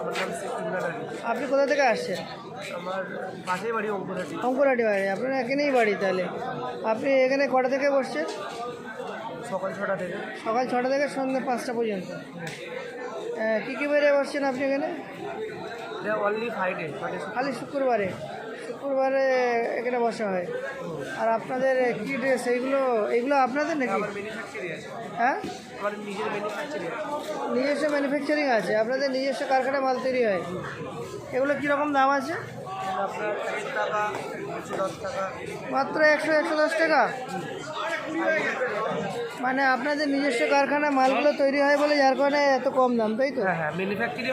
আমার নাম শেখ ইমরান আলী আপনি কোথা থেকে আসছেন? আমার বাড়ি অঙ্কুরাটি। অঙ্কুরাটি বাড়ি। আপনার এখানেই বাড়ি তাহলে। আপনি এখানে কটা থেকে বসছেন? সকাল ছটা থেকে। সকাল ছটা থেকে সন্ধ্যে পাঁচটা পর্যন্ত। হ্যাঁ কী কী বেড়ে বসছেন আপনি এখানে? অনলি ফ্রাইডে খালি শুক্রবারে। শুক্রবারে এখানে বসা হয়। আর আপনাদের কী ড্রেস এইগুলো এইগুলো আপনাদের নাকি? হ্যাঁ? নিজস্ব ম্যানুফ্যাকচারিং আছে আপনাদের নিজস্ব কারখানায় মাল তৈরি হয়। এগুলো কীরকম দাম আছে? আপনার মাত্র একশো একশো দশ টাকা? মানে আপনাদের নিজস্ব কারখানায় মালগুলো তৈরি হয় বলে যার কারণে এত কম দাম তাই তো? হ্যাঁ হ্যাঁ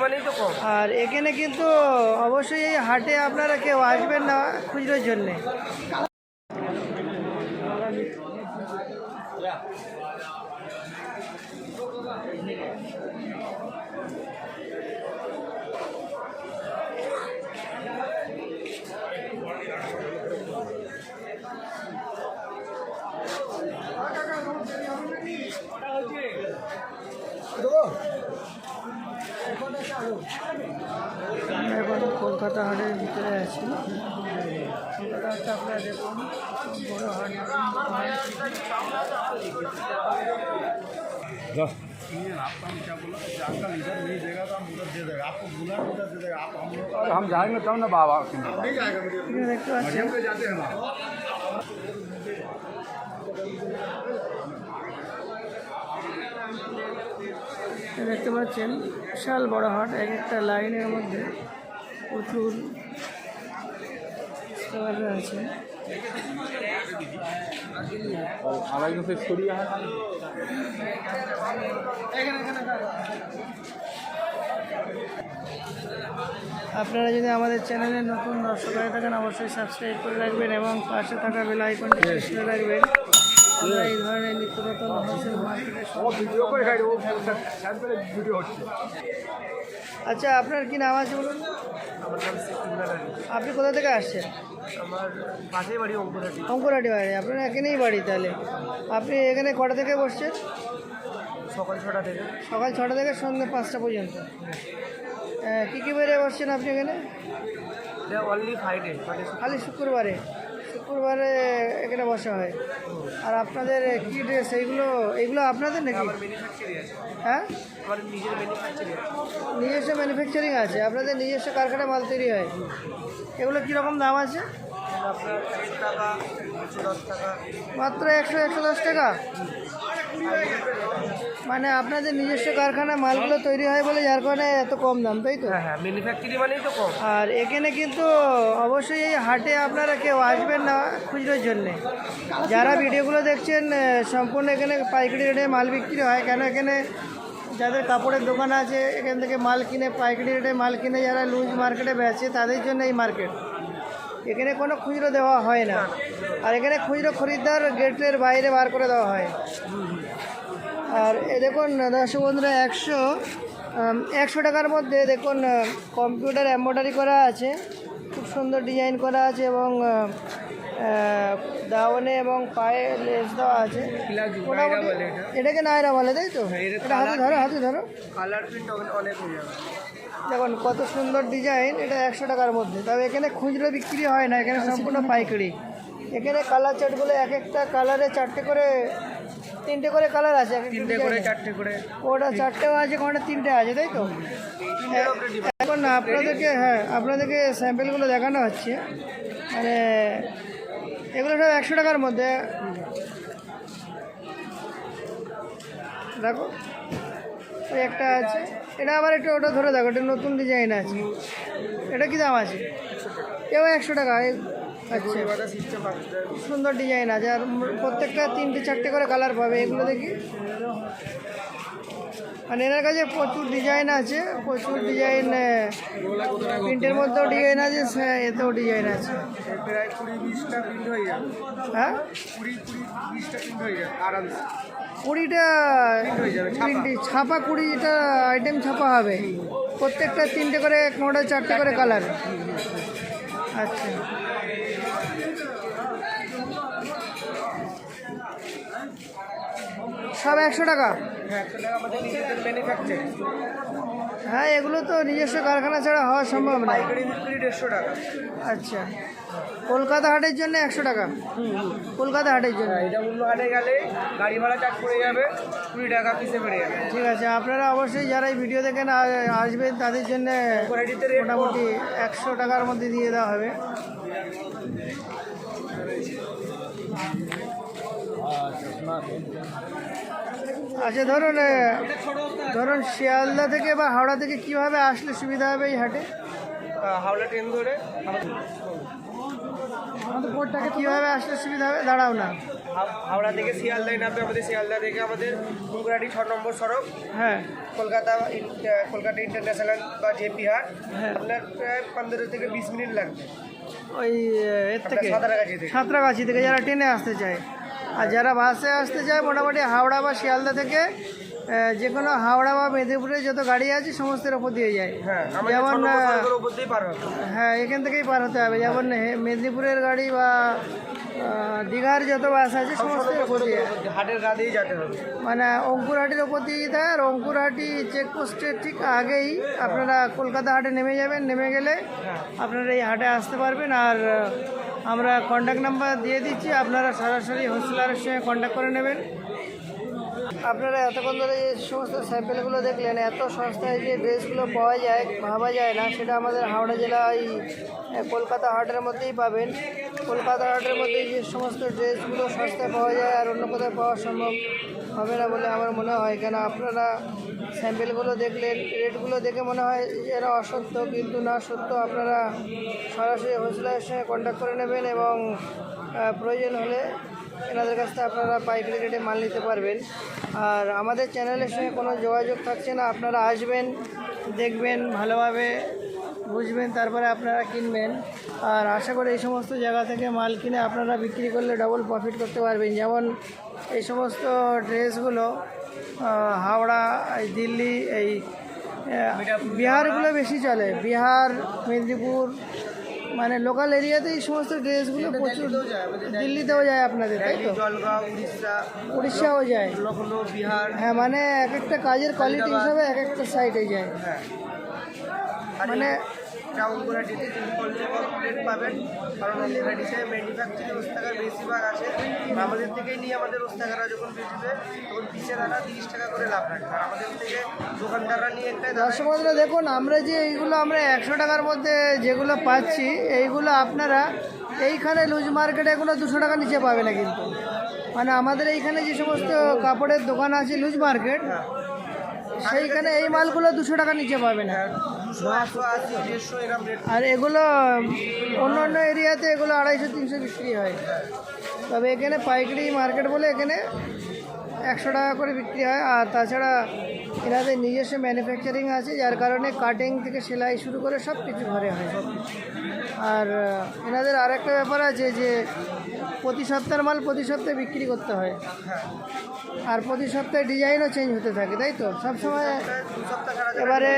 মানেই তো কম। আর এখানে কিন্তু অবশ্যই এই হাটে আপনারা কেউ আসবেন না খুচরোর জন্যে। আমরা এখন কলকাতা হাটের ভিতরে আছি কলকাতা হাটটা আপনারা দেখুন বড় হাট हम जाएंगे तब ना बाबा के দেখতে পাচ্ছেন বিশাল বড় হাট এক একটা লাইনের মধ্যে প্রচুর আছে আপনারা যদি আমাদের চ্যানেলে নতুন দর্শক হয়ে থাকেন অবশ্যই সাবস্ক্রাইব করে রাখবেন এবং পাশে থাকা বেল আইকনটি করে রাখবেন। আমরা এই ধরনের নিত্য নতুন আচ্ছা আপনার কি নাম আছে বলুন? আপনি কোথা থেকে আসছেন? অঙ্কুরাটি বাড়ি। আপনার এখানেই বাড়ি তাহলে। আপনি এখানে কটা থেকে বসছেন? সকাল ছটা থেকে সকাল ছটা থেকে সন্ধ্যে পাঁচটা পর্যন্ত। কী কী বেড়ে বসছেন আপনি এখানে? অনলি ফ্রাইডে খালি শুক্রবারে। শুক্রবারে এখানে বসা হয়। আর আপনাদের কী ড্রেস এইগুলো এইগুলো আপনাদের নাকি? হ্যাঁ? নিজস্ব ম্যানুফ্যাকচারিং আছে আপনাদের নিজস্ব কারখানায় মাল তৈরি হয়। এগুলো কীরকম দাম আছে? মাত্র একশো একশো দশ টাকা? মানে আপনাদের নিজস্ব কারখানায় মালগুলো তৈরি হয় বলে যার কারণে এত কম দাম তাই তো? হ্যাঁ হ্যাঁ ম্যানুফ্যাকচারিং মানেই তো কম। আর এখানে কিন্তু অবশ্যই এই হাটে আপনারা কেউ আসবেন না খুচরোর জন্যে। যারা ভিডিওগুলো দেখছেন সম্পূর্ণ এখানে পাইকারি রেটে মাল বিক্রি হয়। কেন এখানে যাদের কাপড়ের দোকান আছে এখান থেকে মাল কিনে পাইকারি রেটে মাল কিনে যারা লুজ মার্কেটে বেচে তাদের জন্য এই মার্কেট। এখানে কোনো খুচরো দেওয়া হয় না। আর এখানে খুচরো খরিদ্দার গেটের বাইরে বার করে দেওয়া হয়। আর এ দেখুন দর্শক বন্ধুরা একশো একশো টাকার মধ্যে দেখুন কম্পিউটার এম্ব্রয়ডারি করা আছে। খুব সুন্দর ডিজাইন করা আছে এবং দাওয়ানে এবং পায়ে লেস দেওয়া আছে। এটাকে নায়রা বলে তাই তো? এটা হাতে ধরো হাতে ধরো। কালার প্রিন্ট অনেক হয়ে দেখুন কত সুন্দর ডিজাইন এটা একশো টাকার মধ্যে। তবে এখানে খুচরো বিক্রি হয় না এখানে সম্পূর্ণ পাইকারি। এখানে কালার চার্টগুলো এক একটা কালারে চারটে করে তিনটে করে কালার আছে তিনটে করে চারটে করে। ওটা চারটেও আছে কোনটা তিনটে আছে তাই তো? এখন আপনাদেরকে হ্যাঁ আপনাদেরকে স্যাম্পেলগুলো দেখানো হচ্ছে। মানে এগুলো সব একশো টাকার মধ্যে। দেখো ওই একটা আছে। এটা আবার একটু ওটা ধরে দেখো এটা নতুন ডিজাইন আছে। এটা কি দাম আছে? এও একশো টাকা আচ্ছা। খুব সুন্দর ডিজাইন আছে। আর প্রত্যেকটা তিনটে চারটে করে কালার পাবে এগুলো দেখি। আর এনার কাছে প্রচুর ডিজাইন আছে প্রচুর ডিজাইন প্রিন্টের মধ্যেও ডিজাইন আছে সে- এতেও ডিজাইন আছে। প্রায় কুড়ি বিশটা প্রিন্ট হয়ে যাবে। হ্যাঁ? কুড়ি কুড়ি বিশটা প্রিন্ট হয়ে যাবে আরামসে। কুড়িটা প্রিন্ট ছাপা। কুড়িটা আইটেম ছাপা হবে। প্রত্যেকটা তিনটে করে কোনোটা চারটে করে কালার আচ্ছা। সব একশো টাকা? হ্যাঁ হ্যাঁ এগুলো তো নিজস্ব কারখানা ছাড়া হওয়া সম্ভব না। টাকা। আচ্ছা। কলকাতা হাটের জন্য একশো টাকা? কলকাতা হাটের জন্য? হ্যাঁ এটা অন্য হাটে গেলে গাড়ি ভাড়া চার্জ পড়ে যাবে কুড়ি টাকা পিসে পড়ে যাবে। ঠিক আছে আপনারা অবশ্যই যারা এই ভিডিও দেখেন আসবেন তাদের জন্য মোটামুটি একশো টাকার মধ্যে দিয়ে দেওয়া হবে। আচ্ছা ধরুন ধরুন শিয়ালদা থেকে বা হাওড়া থেকে কীভাবে আসলে সুবিধা হবে এই হাটে? হাওড়া ট্রেন ধরে। কীভাবে আসলে সুবিধা হবে? দাঁড়াও না। হাওড়া থেকে শিয়ালদায় নামবে আমাদের শিয়ালদা থেকে আমাদের কুমকুরাটি ছ নম্বর সড়ক। হ্যাঁ। কলকাতা কলকাতা ইন্টারন্যাশনাল বা জেপি হাট। হ্যাঁ। আপনার প্রায় পনেরো থেকে বিশ মিনিট লাগবে। ওই এর থেকে সাঁতরাগাছি থেকে। সাঁতরাগাছি থেকে যারা ট্রেনে আসতে চায়। আর যারা বাসে আসতে চায় মোটামুটি হাওড়া বা শিয়ালদা থেকে যে কোনো হাওড়া বা মেদিনীপুরে যত গাড়ি আছে সমস্তের ওপর দিয়ে যায়। হ্যাঁ যেমন হ্যাঁ এখান থেকেই পার হতে হবে। যেমন মেদিনীপুরের গাড়ি বা দীঘার যত বাস আছে সমস্ত ওপর দিয়ে। হাটের গা দিয়েই যেতে হবে। মানে অঙ্কুরহাটির ওপর দিয়ে যেতে হয় আর অঙ্কুরহাটি চেকপোস্টের ঠিক আগেই আপনারা কলকাতা হাটে নেমে যাবেন। নেমে গেলে আপনারা এই হাটে আসতে পারবেন। আর আমরা কন্ট্যাক্ট নাম্বার দিয়ে দিচ্ছি, আপনারা সরাসরি হোলসেলারের সঙ্গে কন্ট্যাক্ট করে নেবেন। আপনারা এতক্ষণ ধরে যে সমস্ত স্যাম্পেলগুলো দেখলেন, এত সস্তায় যে ড্রেসগুলো পাওয়া যায়, ভাবা যায় না, সেটা আমাদের হাওড়া জেলায় কলকাতা হাটের মধ্যেই পাবেন। কলকাতা হাটের মধ্যেই যে সমস্ত ড্রেসগুলো সস্তায় পাওয়া যায় আর অন্য কোথাও পাওয়া সম্ভব হবে না বলে আমার মনে হয়। কেন আপনারা স্যাম্পেলগুলো দেখলেন রেটগুলো দেখে মনে হয় এরা অসত্য, কিন্তু না সত্য আপনারা সরাসরি হোলসেলারের সঙ্গে কন্ট্যাক্ট করে নেবেন এবং প্রয়োজন হলে এনাদের কাছ থেকে আপনারা পাইকারি রেটে মাল নিতে পারবেন। আর আমাদের চ্যানেলের সঙ্গে কোনো যোগাযোগ থাকছে না, আপনারা আসবেন, দেখবেন ভালোভাবে। বুঝবেন তারপরে আপনারা কিনবেন। আর আশা করি এই সমস্ত জায়গা থেকে মাল কিনে আপনারা বিক্রি করলে ডবল প্রফিট করতে পারবেন। যেমন এই সমস্ত ড্রেসগুলো হাওড়া এই দিল্লি এই বিহারগুলো বেশি চলে। বিহার মেদিনীপুর মানে লোকাল এরিয়াতে এই সমস্ত ড্রেসগুলো প্রচুর দিল্লিতেও যায় আপনাদের তাই তো? উড়িষ্যাও যায়। বিহার। হ্যাঁ মানে এক একটা কাজের কোয়ালিটি হিসাবে এক একটা সাইডে যায়। হ্যাঁ। মানে প্লেট পাবেন। কারণ ম্যানুফ্যাকচারিং বেশিরভাগ আছে। আমাদের থেকেই নিয়ে আমাদের ওস্তাকাররা যখন তখন পিসে তারা তিরিশ টাকা করে লাভ রাখবে আর আমাদের থেকে দোকানদাররা নিয়ে দেখুন আমরা যে এইগুলো আমরা একশো টাকার মধ্যে যেগুলো পাচ্ছি এইগুলো আপনারা এইখানে লুজ মার্কেটে এগুলো দুশো টাকা নিচে পাবে না কিন্তু। মানে আমাদের এইখানে যে সমস্ত কাপড়ের দোকান আছে লুজ মার্কেট সেইখানে এই মালগুলো দুশো টাকা নিচে পাবে না। আর এগুলো, অন্য অন্য এরিয়াতে এগুলো আড়াইশো, তিনশো বিক্রি হয়। তবে এখানে পাইকারি মার্কেট বলে এখানে একশো টাকা করে বিক্রি হয়। আর তাছাড়া এনাদের নিজস্ব ম্যানুফ্যাকচারিং আছে, যার কারণে কাটিং থেকে সেলাই শুরু করে সব কিছু ঘরে হয়। সব আর এনাদের আর একটা ব্যাপার আছে যে, প্রতি সপ্তাহের মাল প্রতি সপ্তাহে বিক্রি করতে হয়। আর প্রতি সপ্তাহে ডিজাইনও চেঞ্জ হতে থাকে, তাই তো? সবসময় এবারে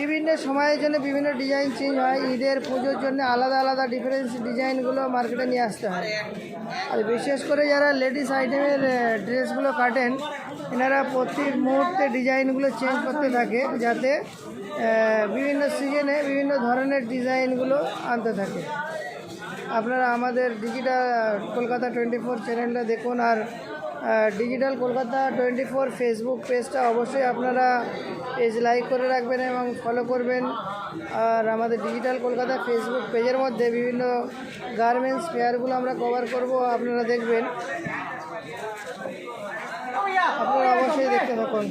বিভিন্ন সময়ের জন্য বিভিন্ন ডিজাইন চেঞ্জ হয়। ঈদের পুজোর জন্য আলাদা আলাদা ডিফারেন্স ডিজাইনগুলো মার্কেটে নিয়ে আসতে হয়। আর বিশেষ করে যারা লেডিস আইটেমের ড্রেসগুলো কাটেন এনারা প্রতি মুহূর্তে ডিজাইনগুলো চেঞ্জ করতে থাকে যাতে বিভিন্ন সিজনে বিভিন্ন ধরনের ডিজাইনগুলো আনতে থাকে। আপনারা আমাদের ডিজিটাল কলকাতা টোয়েন্টি ফোর চ্যানেলটা দেখুন আর digital Kolkata twenty four Facebook পেজটা অবশ্যই আপনারা পেজ লাইক করে রাখবেন এবং ফলো করবেন। আর আমাদের ডিজিটাল কলকাতা ফেসবুক পেজের মধ্যে বিভিন্ন গার্মেন্টস ফেয়ারগুলো আমরা কভার করব, আপনারা দেখবেন। আপনারা অবশ্যই দেখতে থাকুন।